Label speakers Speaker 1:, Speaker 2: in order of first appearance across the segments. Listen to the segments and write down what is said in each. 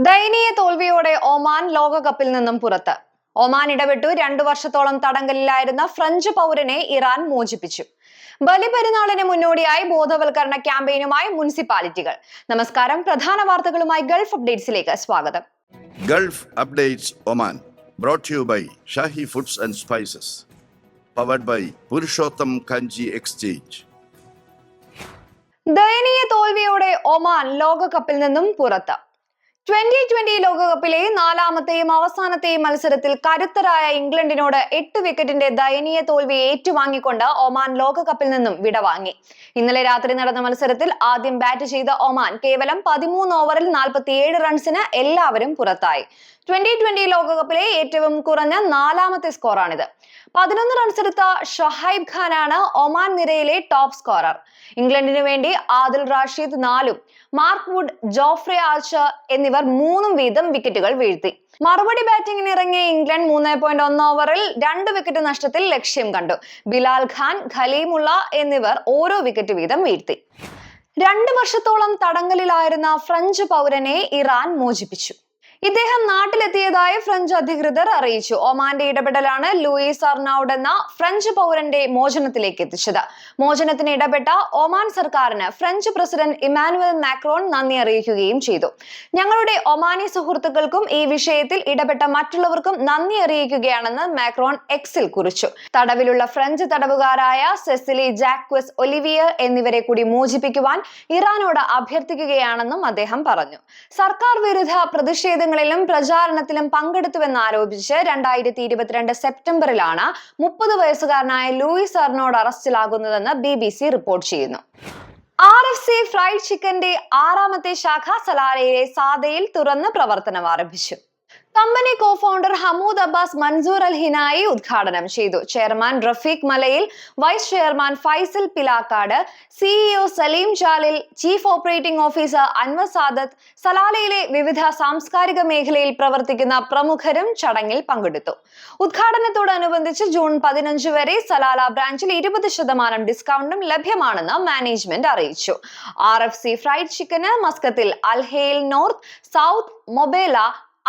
Speaker 1: ദയനീയ തോൽവിയോടെ ഒമാൻ ലോകകപ്പിൽ നിന്നും പുറത്ത്. ഒമാൻ ഇടപെട്ടു രണ്ടു വർഷത്തോളം തടങ്കലിലായിരുന്ന ഫ്രഞ്ച് പൗരനെ ഇറാൻ മോചിപ്പിച്ചു. ബലിപെരുന്നാളിന് മുന്നോടിയായി ബോധവൽക്കരണ ക്യാമ്പയിനുമായി മുനിസിപ്പാലിറ്റികൾ. നമസ്കാരം പ്രധാന വാർത്തകളുമായി ഗൾഫ് അപ്ഡേറ്റ്സിലേക്ക് സ്വാഗതം.
Speaker 2: Gulf updates Oman brought you by Shahi foods and spices powered by Purushottam Kanji exchange.
Speaker 1: ദയനീയ തോൽവിയോടെ ഒമാൻ ലോകകപ്പിൽ നിന്നും പുറത്ത്. ട്വന്റി ട്വന്റി ലോകകപ്പിലെ നാലാമത്തെയും അവസാനത്തെയും മത്സരത്തിൽ കരുത്തരായ ഇംഗ്ലണ്ടിനോട് എട്ട് വിക്കറ്റിന്റെ ദയനീയ തോൽവി ഏറ്റുവാങ്ങിക്കൊണ്ട് ഒമാൻ ലോകകപ്പിൽ നിന്നും വിടവാങ്ങി. ഇന്നലെ രാത്രി നടന്ന മത്സരത്തിൽ ആദ്യം ബാറ്റ് ചെയ്ത ഒമാൻ കേവലം പതിമൂന്ന് ഓവറിൽ നാൽപ്പത്തിയേഴ് റൺസിന് എല്ലാവരും പുറത്തായി. ട്വന്റി ട്വന്റി ലോകകപ്പിലെ ഏറ്റവും കുറഞ്ഞ നാലാമത്തെ സ്കോറാണിത്. പതിനൊന്ന് റൺസ് എടുത്ത ഷൊഹൈബ് ഖാനാണ് ഒമാൻ നിരയിലെ ടോപ്പ് സ്കോറർ ഇംഗ്ലണ്ടിനു വേണ്ടി ആദിൽ റാഷീദ് നാലും മാർക്ക് വുഡ് ജോഫ്രെ ആർച്ചർ എന്നിവർ മൂന്നും വീതം വിക്കറ്റുകൾ വീഴ്ത്തി. മറുപടി ബാറ്റിംഗിന് ഇറങ്ങിയ ഇംഗ്ലണ്ട് മൂന്ന് പോയിന്റ് ഒന്ന് ഓവറിൽ രണ്ട് വിക്കറ്റ് നഷ്ടത്തിൽ ലക്ഷ്യം കണ്ടു. ബിലാൽ ഖാൻ ഖലീമുള്ള എന്നിവർ ഓരോ വിക്കറ്റ് വീതം വീഴ്ത്തി. രണ്ട് വർഷത്തോളം തടങ്കലിലായിരുന്ന ഫ്രഞ്ച് പൗരനെ ഇറാൻ മോചിപ്പിച്ചു. ഇദ്ദേഹം നാട്ടിലെത്തിയതായി ഫ്രഞ്ച് അധികൃതർ അറിയിച്ചു. ഒമാന്റെ ഇടപെടലാണ് ലൂയിസ് അർണൌഡ് എന്ന ഫ്രഞ്ച് പൗരന്റെ മോചനത്തിലേക്ക് എത്തിച്ചത്. മോചനത്തിന് ഇടപെട്ട ഒമാൻ സർക്കാരിന് ഫ്രഞ്ച് പ്രസിഡന്റ് ഇമാനുവൽ മാക്രോൺ നന്ദി അറിയിക്കുകയും ചെയ്തു. ഞങ്ങളുടെ ഒമാനി സുഹൃത്തുക്കൾക്കും ഈ വിഷയത്തിൽ ഇടപെട്ട മറ്റുള്ളവർക്കും നന്ദി അറിയിക്കുകയാണെന്ന് മാക്രോൺ എക്സിൽ കുറിച്ചു. തടവിലുള്ള ഫ്രഞ്ച് തടവുകാരായ സെസിലി ജാക്വസ് ഒലിവിയർ എന്നിവരെ കൂടി മോചിപ്പിക്കുവാൻ ഇറാനോട് അഭ്യർത്ഥിക്കുകയാണെന്നും അദ്ദേഹം പറഞ്ഞു. സർക്കാർ വിരുദ്ധ പ്രതിഷേധങ്ങളിലും പ്രചാരണത്തിലും പങ്കെടുത്തുവെന്ന് ആരോപിച്ച് രണ്ടായിരത്തി ഇരുപത്തിരണ്ട് സെപ്റ്റംബറിലാണ് മുപ്പത് വയസ്സുകാരനായ ലൂയിസ് അർണോഡ് അറസ്റ്റിലാകുന്നതെന്ന് ബി ബി സി റിപ്പോർട്ട് ചെയ്യുന്നു. ആർ എഫ് സി ഫ്രൈഡ് ചിക്കന്റെ ആറാമത്തെ ശാഖ സലാലയിലെ സാദയിൽ തുറന്ന് പ്രവർത്തനം ആരംഭിച്ചു. Company co founder Hamood Abbas Mansoor Al Hinai ഉദ്ഘാടനം ചെയ്തു. Chairman Rafeeq Malayil vice chairman Faisal Pilakkad CEO Saleem Jalil chief operating officer Anwar Sadath സലാലയിലെ വിവിധ സാംസ്കാരിക മേഖലയിൽ പ്രവർത്തിക്കുന്ന പ്രമുഖരും ചടങ്ങിൽ പങ്കെടുത്തു. ഉദ്ഘാടനത്തോടനുബന്ധിച്ച് ജൂൺ പതിനഞ്ച് വരെ സലാല ബ്രാഞ്ചിൽ ഇരുപത് ശതമാനം ഡിസ്കൗണ്ടും ലഭ്യമാണെന്ന് മാനേജ്മെന്റ് അറിയിച്ചു. ആർ എഫ് സി ഫ്രൈഡ് ചിക്കന് മസ്കത്തിൽ Al Hail north south Mabela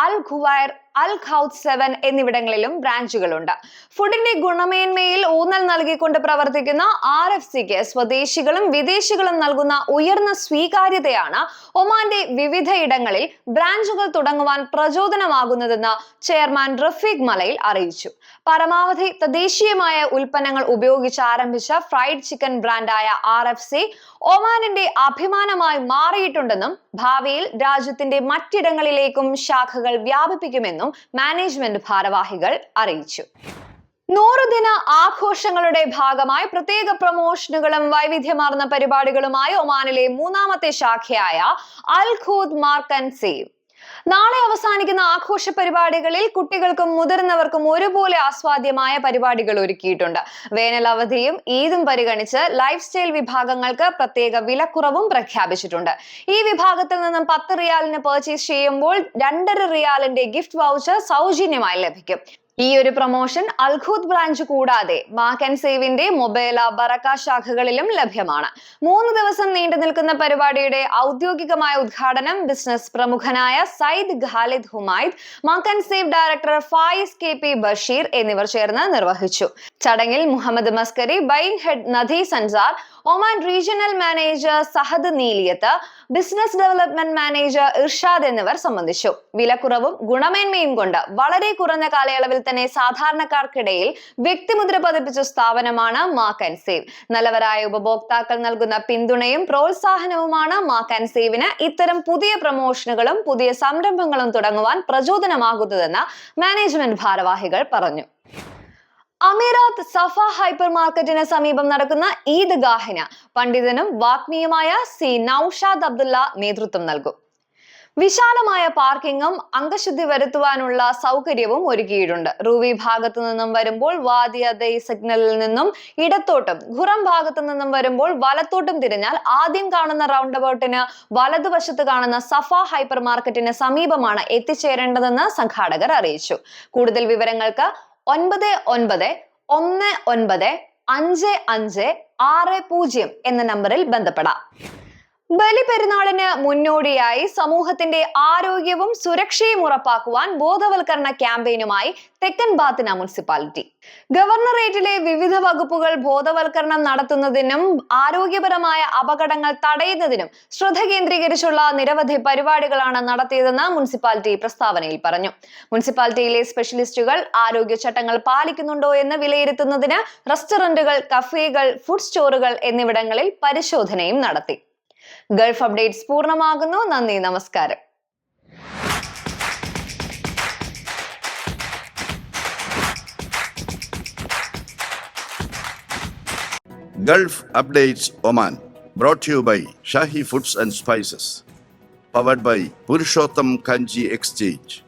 Speaker 1: Al Khuwair Al Khoudh seven എന്നിവിടങ്ങളിലും ബ്രാഞ്ചുകളുണ്ട്. ഫുഡിന്റെ ഗുണമേന്മയിൽ ഊന്നൽ നൽകിക്കൊണ്ട് പ്രവർത്തിക്കുന്ന ആർ എഫ് സിക്ക് സ്വദേശികളും വിദേശികളും നൽകുന്ന ഉയർന്ന സ്വീകാര്യതയാണ് ഒമാന്റെ വിവിധയിടങ്ങളിൽ ബ്രാഞ്ചുകൾ തുടങ്ങുവാൻ പ്രചോദനമാകുന്നതെന്ന് ചെയർമാൻ റഫീഖ് മലയിൽ അറിയിച്ചു. പരമാവധി തദ്ദേശീയമായ ഉൽപ്പന്നങ്ങൾ ഉപയോഗിച്ച് ആരംഭിച്ച ഫ്രൈഡ് ചിക്കൻ ബ്രാൻഡായ ആർ എഫ് സി ഒമാനിന്റെ അഭിമാനമായി മാറിയിട്ടുണ്ടെന്നും ഭാവിയിൽ രാജ്യത്തിന്റെ മറ്റിടങ്ങളിലേക്കും ശാഖകൾ വ്യാപിപ്പിക്കുമെന്നും മാനേജ്മെന്റ് ഭാരവാഹികൾ അറിയിച്ചു. നൂറുദിന ആഘോഷങ്ങളുടെ ഭാഗമായി പ്രത്യേക പ്രമോഷനുകളും വൈവിധ്യമാർന്ന പരിപാടികളുമായി ഒമാനിലെ മൂന്നാമത്തെ ശാഖയായ അൽ ഖൂദ് സേവ് നാളെ അവസാനിക്കുന്ന ആഘോഷ പരിപാടികളിൽ കുട്ടികൾക്കും മുതിർന്നവർക്കും ഒരുപോലെ ആസ്വാദ്യമായ പരിപാടികൾ ഒരുക്കിയിട്ടുണ്ട്. വേനൽ അവധിയും ഈദും പരിഗണിച്ച് ലൈഫ് സ്റ്റൈൽ വിഭാഗങ്ങൾക്ക് പ്രത്യേക വിലക്കുറവും പ്രഖ്യാപിച്ചിട്ടുണ്ട്. ഈ വിഭാഗത്തിൽ നിന്നും പത്ത് റിയാലിന് പർച്ചേസ് ചെയ്യുമ്പോൾ രണ്ടര റിയാലിന്റെ ഗിഫ്റ്റ് വൗച്ചർ സൗജന്യമായി ലഭിക്കും. ഈ ഒരു പ്രൊമോഷൻ അൽഖൂദ് ബ്രാഞ്ച് കൂടാതെ മാക്ക് ആൻഡ് സേവിന്റെ മൊബൈല ബറക്ക ശാഖകളിലും ലഭ്യമാണ്. മൂന്ന് ദിവസം നീണ്ടു നിൽക്കുന്ന പരിപാടിയുടെ ഔദ്യോഗികമായ ഉദ്ഘാടനം ബിസിനസ് പ്രമുഖനായ Sayyid Khalid Humaid Mac and Save director Faiz K P Basheer എന്നിവർ ചേർന്ന് നിർവഹിച്ചു. ചടങ്ങിൽ മുഹമ്മദ് മസ്കരി ബൈങ് ഹെഡ് നദീ Sansar Oman regional manager Sahad Neeliyath business development manager Irshad എന്നിവർ സംബന്ധിച്ചു. വിലക്കുറവും ഗുണമേന്മയും കൊണ്ട് വളരെ കുറഞ്ഞ കാലയളവിൽ തന്നെ സാധാരണക്കാർക്കിടയിൽ വ്യക്തിമുദ്ര പതിപ്പിച്ച സ്ഥാപനമാണ് മാക്ക് ആൻഡ് സേവ്. നല്ലവരായ ഉപഭോക്താക്കൾ നൽകുന്ന പിന്തുണയും പ്രോത്സാഹനവുമാണ് മാക്ക് ആൻഡ് സേവിന് ഇത്തരം പുതിയ പ്രമോഷനുകളും പുതിയ സംരംഭങ്ങളും തുടങ്ങുവാൻ പ്രചോദനമാകുന്നതെന്ന് മാനേജ്മെന്റ് ഭാരവാഹികൾ പറഞ്ഞു. അമീറാത്ത് സഫ ഹൈപ്പർ മാർക്കറ്റിന് സമീപം നടക്കുന്ന ഈദ്ഗാഹിന് പണ്ഡിതനും വാഗ്മിയുമായ സി നൌഷാദ് അബ്ദുള്ള നേതൃത്വം നൽകും. വിശാലമായ പാർക്കിങ്ങും അംഗശുദ്ധി വരുത്തുവാനുള്ള സൗകര്യവും ഒരുക്കിയിട്ടുണ്ട്. റൂവി ഭാഗത്തു നിന്നും വരുമ്പോൾ വാദിയ ദൈ സിഗ്നലിൽ നിന്നും ഇടത്തോട്ടും ഖുറം ഭാഗത്തു നിന്നും വരുമ്പോൾ വലത്തോട്ടും തിരിഞ്ഞാൽ ആദ്യം കാണുന്ന റൗണ്ട് അബൌട്ടിന് വലതുവശത്ത് കാണുന്ന സഫ ഹൈപ്പർ മാർക്കറ്റിന് സമീപമാണ് എത്തിച്ചേരേണ്ടതെന്ന് സംഘാടകർ അറിയിച്ചു. കൂടുതൽ വിവരങ്ങൾക്ക് ഒൻപത് ഒൻപത് ഒന്ന് ഒൻപത് അഞ്ച് അഞ്ച് ആറ് പൂജ്യം എന്ന നമ്പറിൽ ബന്ധപ്പെടാം. ബലിപെരുന്നാളിന് മുന്നോടിയായി സമൂഹത്തിന്റെ ആരോഗ്യവും സുരക്ഷയും ഉറപ്പാക്കുവാൻ ബോധവൽക്കരണ ക്യാമ്പയിനുമായി തെക്കൻ ബാത്തിന മുനിസിപ്പാലിറ്റി. ഗവർണറേറ്റിലെ വിവിധ വകുപ്പുകൾ ബോധവൽക്കരണം നടത്തുന്നതിനും ആരോഗ്യപരമായ അപകടങ്ങൾ തടയുന്നതിനും ശ്രദ്ധ കേന്ദ്രീകരിച്ചുള്ള നിരവധി പരിപാടികളാണ് നടത്തിയതെന്ന് മുനിസിപ്പാലിറ്റി പ്രസ്താവനയിൽ പറഞ്ഞു. മുനിസിപ്പാലിറ്റിയിലെ സ്പെഷ്യലിസ്റ്റുകൾ ആരോഗ്യ ചട്ടങ്ങൾ പാലിക്കുന്നുണ്ടോ എന്ന് വിലയിരുത്തുന്നതിന് റെസ്റ്റോറന്റുകൾ കഫേകൾ ഫുഡ് സ്റ്റോറുകൾ എന്നിവിടങ്ങളിൽ പരിശോധനയും നടത്തി. ഗൾഫ് അപ്ഡേറ്റ്സ് പൂർണമാകുന്നു നന്ദി നമസ്കാരം
Speaker 2: Updates Oman. Brought to you by Shahi Foods and Spices. Powered by Purushottam Kanji Exchange.